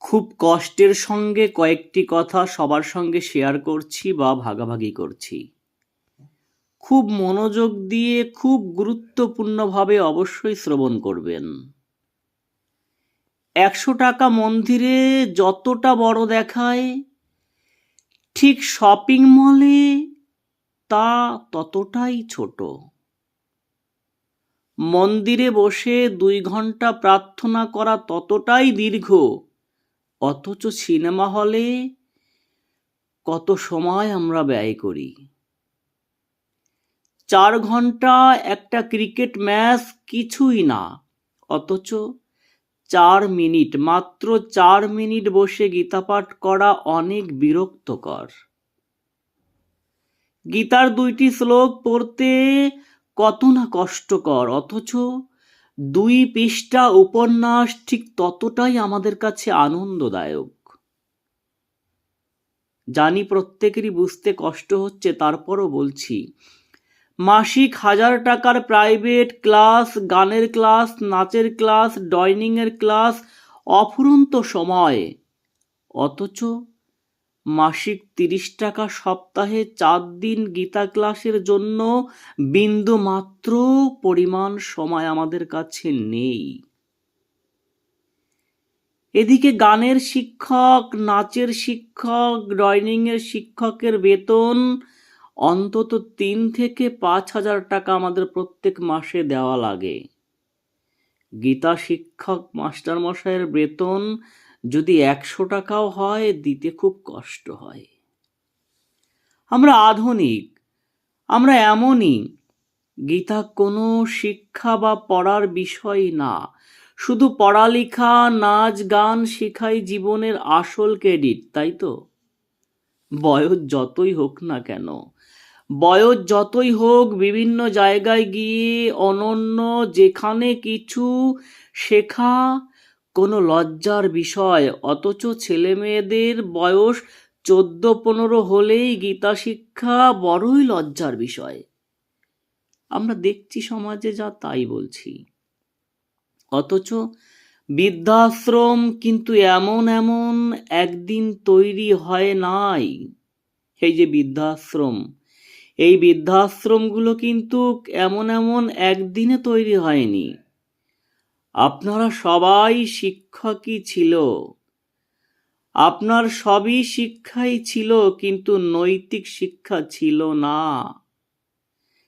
খুব কষ্টের সঙ্গে কয়েকটি কথা সবার সঙ্গে শেয়ার করছি বা ভাগাভাগি করছি। খুব মনোযোগ দিয়ে খুব গুরুত্বপূর্ণভাবে অবশ্যই শ্রবণ করবেন। একশো টাকা মন্দিরে যতটা বড় দেখায়, ঠিক শপিং মলে তা ততটাই ছোট। মন্দিরে বসে দুই ঘণ্টা প্রার্থনা করা ততটাই দীর্ঘ। অথচ সিনেমা হলে কত সময় আমরা ব্যয় করি? চার ঘণ্টা একটা ক্রিকেট ম্যাচ কিছুই না, অথচ চার মিনিট, মাত্র চার মিনিট বসে গীতাপাঠ করা অনেক বিরক্তকর। গীতার দুইটি শ্লোক পড়তে কত না কষ্টকর, অথচ দুই পৃষ্ঠা উপন্যাস ঠিক ততটাই আমাদের কাছে আনন্দদায়ক। জানি প্রত্যেকেরই বুঝতে কষ্ট হচ্ছে, তারপরও বলছি। মাসিক হাজার টাকার প্রাইভেট ক্লাস, গানের ক্লাস, নাচের ক্লাস ড্রয়িংয়ের ক্লাস, অফুরন্ত সময়। অথচ মাসিক তিরিশ টাকা সপ্তাহে চার দিন গীতা ক্লাসের জন্য বিন্দু মাত্র পরিমাণ সময় আমাদের কাছে নেই। এদিকে গানের শিক্ষক, নাচের শিক্ষক ড্রয়িংয়ের শিক্ষকের বেতন অন্তত তিন থেকে পাঁচ হাজার টাকা আমাদের প্রত্যেক মাসে দেওয়া লাগে। গীতা শিক্ষক, মাস্টারমশাইয়ের বেতন যদি একশো টাকাও হয়, দিতে খুব কষ্ট হয়। আমরা আধুনিক, আমরা এমনই। গীতা কোনো শিক্ষা বা পড়ার বিষয় না। শুধু পড়ালেখা, নাচ, গান শেখাই জীবনের আসল ক্রেডিট, তাই তো? বয়স যতই হোক না কেন। বয়স যতই হোক, বিভিন্ন জায়গায় গিয়ে অনন্য যেখানে কিছু শেখা কোনো লজ্জার বিষয়, অথচ ছেলে মেয়েদের বয়স চোদ্দ পনেরো হলেই গীতা শিক্ষা বড়ই লজ্জার বিষয়। আমরা দেখছি সমাজে যা তাই বলছি। অথচ বৃদ্ধাশ্রম কিন্তু এমন এমন একদিন তৈরি হয় নাই। এই যে বৃদ্ধাশ্রম, এই বৃদ্ধাশ্রমগুলো কিন্তু এমন এমন একদিনে তৈরি হয়নি। আপনারা সবাই শিক্ষকই ছিল? আপনার সবই শিক্ষাই ছিল, কিন্তু নৈতিক শিক্ষা ছিল না।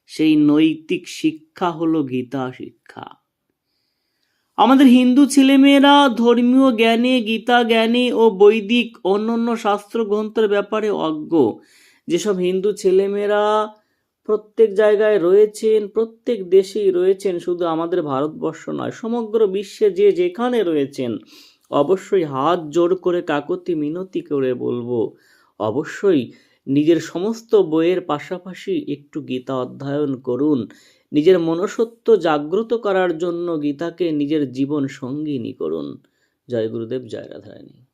সেই নৈতিক শিক্ষা হলো গীতা শিক্ষা। আমাদের হিন্দু ছেলেমেয়েরা ধর্মীয় জ্ঞানে, গীতা জ্ঞানে ও বৈদিক অন্যান্য শাস্ত্র গ্রন্থের ব্যাপারে অজ্ঞ। যেসব হিন্দু ছেলেমেয়েরা প্রত্যেক জায়গায় রয়েছেন, প্রত্যেক দেশেই রয়েছেন, শুধু আমাদের ভারতবর্ষ নয়, সমগ্র বিশ্বে যে যেখানে রয়েছেন, অবশ্যই হাত জোর করে কাকতি মিনতি করে বলব। অবশ্যই নিজের সমস্ত বইয়ের পাশাপাশি একটু গীতা অধ্যয়ন করুন। নিজের মনসত্ব জাগ্রত করার জন্য গীতাকে নিজের জীবন সঙ্গিনী করুন। জয় গুরুদেব, জয় রাধারানী।